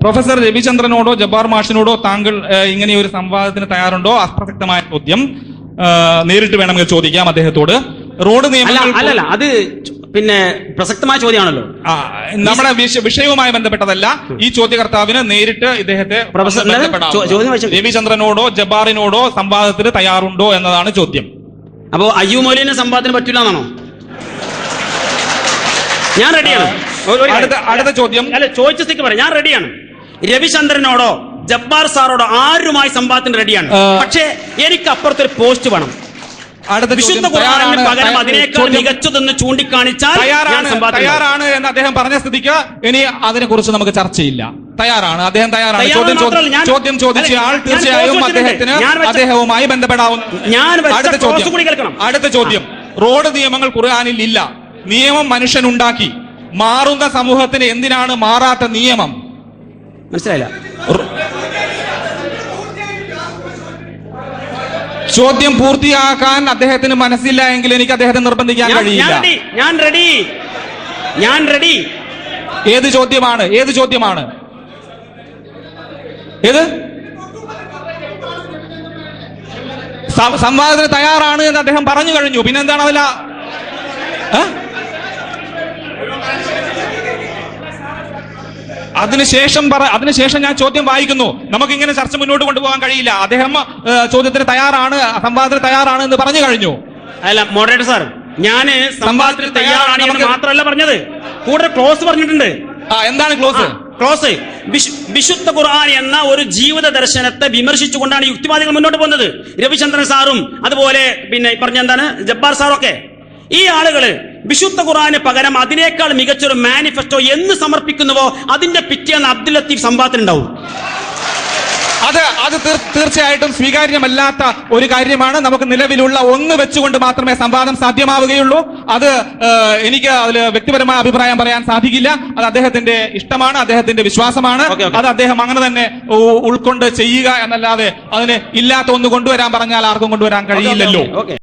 Professor രവിചന്ദ്രനോടോ Jabbar മാഷിനോടോ താങ്കൾ ഇങ്ങനെ ഒരു സംവാദത്തിന് തയ്യാറുണ്ടോ? അപ്രസക്തമായ ചോദ്യം. നേരിട്ട് വേണമെങ്കിൽ ചോദിക്കാം അദ്ദേഹത്തോട്. റോഡ് നിയമങ്ങൾ അല്ലല്ല അത് പിന്നെ പ്രസക്തമായ ചോദ്യമാണല്ലോ. നമ്മുടെ വിഷയവുമായി ബന്ധപ്പെട്ടതല്ല. ഈ ചോദ്യകർത്താവിന് നേരിട്ട് ഇദ്ദേഹത്തെ. രവിചന്ദ്രനോടോ ജബാറിനോടോ സംവാദത്തിന് തയ്യാറുണ്ടോ എന്നതാണ് ചോദ്യം. അപ്പോ അയ്യു മോലിനെ സംവാദത്തിന് പറ്റില്ല എന്നാണോ ഞാൻ റെഡിയാണ്. അടുത്ത അടുത്ത ചോദ്യം. അല്ല ചോദിച്ച സ്ഥിതിക്ക് പറയാം. ഞാൻ റെഡിയാണ് രവിചന്ദ്രനോടോ ജബ്ബാർ സാറോടോ ആരുമായി സംവാദത്തിന് റെഡിയാണ് പക്ഷേ എനിക്ക് അപ്പുറത്തൊരു പോസ്റ്റ് വേണം. വിശുദ്ധ ഖുർആനിന് പകരം അതിനേക്കാൾ ചോദ്യം. മികച്ചതെന്ന് ചൂണ്ടിക്കാണിച്ചാൽ തയ്യാറാണ്. എന്ന് അദ്ദേഹം പറഞ്ഞ സ്ഥിതിക്ക് ഇനി അതിനെ കുറിച്ച് നമുക്ക് ചർച്ചയില്ല. തയ്യാറാണ്. അദ്ദേഹം തയ്യാറാണ്. ചോദ്യം ചോദ്യം ചോദിച്ച ആൾ തീർച്ചയായും അദ്ദേഹത്തിന് അദ്ദേഹവുമായി ബന്ധപ്പെടാവുന്ന ഞാൻ അടുത്ത ചോദ്യം. അടുത്ത ചോദ്യം. റോഡ് നിയമങ്ങൾ ഖുർആനിൽ ഇല്ല. നിയമം മനുഷ്യനുണ്ടാക്കി. മാറുന്ന സമൂഹത്തിന് എന്തിനാണ് മാറാത്ത നിയമം? മനസ്സിലായില്ല. ചോദ്യം പൂർത്തിയാക്കാൻ അദ്ദേഹത്തിന് മനസ്സില്ല എങ്കിൽ എനിക്ക് അദ്ദേഹത്തെ നിർബന്ധിക്കാൻ കഴിയില്ല. ഞാൻ റെഡി ഞാൻ റെഡി ഏത് ചോദ്യമാണ്? ഏത് ചോദ്യമാണ്? ഏത്? സംവാദത്തിന് തയ്യാറാണ് എന്ന് അദ്ദേഹം പറഞ്ഞു കഴിഞ്ഞു. പിന്നെന്താണ് അതില? അതിനുശേഷം പറ അതിനുശേഷം ഞാൻ ചോദ്യം വായിക്കുന്നു. നമുക്ക് ഇങ്ങനെ ചർച്ച മുന്നോട്ട് കൊണ്ടുപോകാൻ കഴിയില്ല. അദ്ദേഹം ചോദ്യത്തിന് തയ്യാറാണ് സംവാദത്തിന് തയ്യാറാണ് എന്ന് പറഞ്ഞു കഴിഞ്ഞു. അല്ല മോഡറേറ്റർ സാർ ഞാൻ സംവാദത്തിന് തയ്യാറാണ് എന്ന് മാത്രമല്ല പറഞ്ഞത്. കൂടെ ക്ലോസ് പറഞ്ഞിട്ടുണ്ട്. ആ എന്താണ് ക്ലോസ്? ക്ലോസ്. വിശുദ്ധ ഖുർആൻ എന്ന ഒരു ജീവിത ദർശനത്തെ വിമർശിച്ചുകൊണ്ടാണ് യുക്തിവാദികൾ മുന്നോട്ട് പോകുന്നത്. രവിചന്ദ്രൻ സാറും അതുപോലെ പിന്നെ പറഞ്ഞ എന്താണ് ജബ്ബാർ സാറൊക്കെ. ഈ ആളുകൾ വിശുദ്ധ ഖുറാന് പകരം അതിനേക്കാൾ മികച്ചൊരു മാനിഫെസ്റ്റോ എന്ന് സമർപ്പിക്കുന്നുവോ അതിന്റെ പിറ്റേന്ന് അബ്ദുൽ ലത്തീഫ് സംവാദത്തിനുണ്ടാവും അത് അത് തീർ- തീർച്ചയായിട്ടും സ്വീകാര്യമല്ലാത്ത ഒരു കാര്യമാണ്. നമുക്ക് നിലവിലുള്ള ഒന്ന് വെച്ചുകൊണ്ട് മാത്രമേ സംവാദം സാധ്യമാവുകയുള്ളൂ. അത് എനിക്ക് അതിൽ വ്യക്തിപരമായ അഭിപ്രായം പറയാൻ സാധിക്കില്ല. അത് അദ്ദേഹത്തിന്റെ ഇഷ്ടമാണ് അദ്ദേഹത്തിന്റെ വിശ്വാസമാണ്. അത് അദ്ദേഹം അങ്ങനെ തന്നെ ഉൾക്കൊണ്ട് ചെയ്യുക എന്നല്ലാതെ അതിന് ഇല്ലാത്ത ഒന്ന് കൊണ്ടുവരാൻ പറഞ്ഞാൽ ആർക്കും കൊണ്ടുവരാൻ കഴിയില്ലല്ലോ.